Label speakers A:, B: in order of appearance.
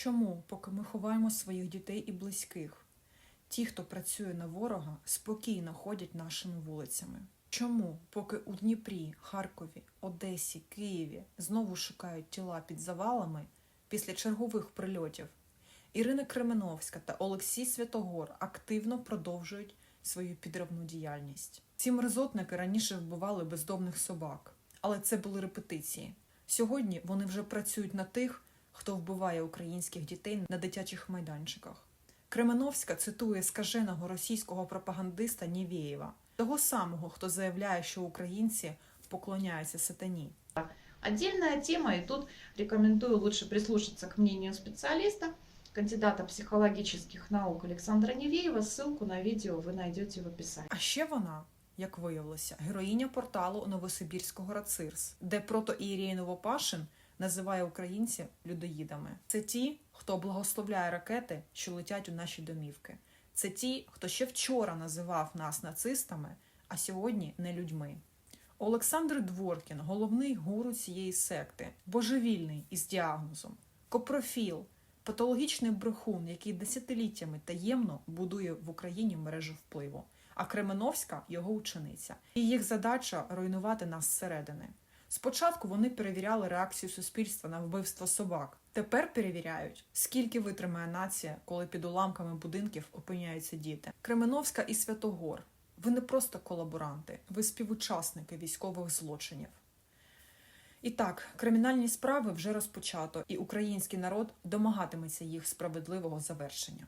A: Чому, поки ми ховаємо своїх дітей і близьких, ті, хто працює на ворога, спокійно ходять нашими вулицями? Чому, поки у Дніпрі, Харкові, Одесі, Києві знову шукають тіла під завалами після чергових прильотів, Ірина Кременовська та Олексій Святогор активно продовжують свою підривну діяльність. Ці мерзотники раніше вбивали бездомних собак, але це були репетиції. Сьогодні вони вже працюють на тих, хто вбиває українських дітей на дитячих майданчиках. Кременовська цитує скаженого російського пропагандиста Нівєєва, того самого, хто заявляє, що українці поклоняються сатані.
B: Отдельная тема, и тут рекомендую лучше прислушаться к мнению специалиста, кандидата психологических наук Александра Невеева. Ссылку на видео вы найдете в описании.
A: А ще вона, як виявилося, героїня порталу Новосибірського Рацирс, де протоієрей Новопашин називає українців людоїдами. Це ті, хто благословляє ракети, що летять у наші домівки. Це ті, хто ще вчора називав нас нацистами, а сьогодні не людьми. Олександр Дворкін, головний гуру цієї секти, божевільний із діагнозом, копрофіл, патологічний брехун, який десятиліттями таємно будує в Україні мережу впливу. А Кременовська його учениця. І їх задача руйнувати нас зсередини. Спочатку вони перевіряли реакцію суспільства на вбивство собак. Тепер перевіряють, скільки витримає нація, коли під уламками будинків опиняються діти. Кременовська і Святогор. Ви не просто колаборанти, ви співучасники військових злочинів. І так, кримінальні справи вже розпочато, і український народ домагатиметься їх справедливого завершення.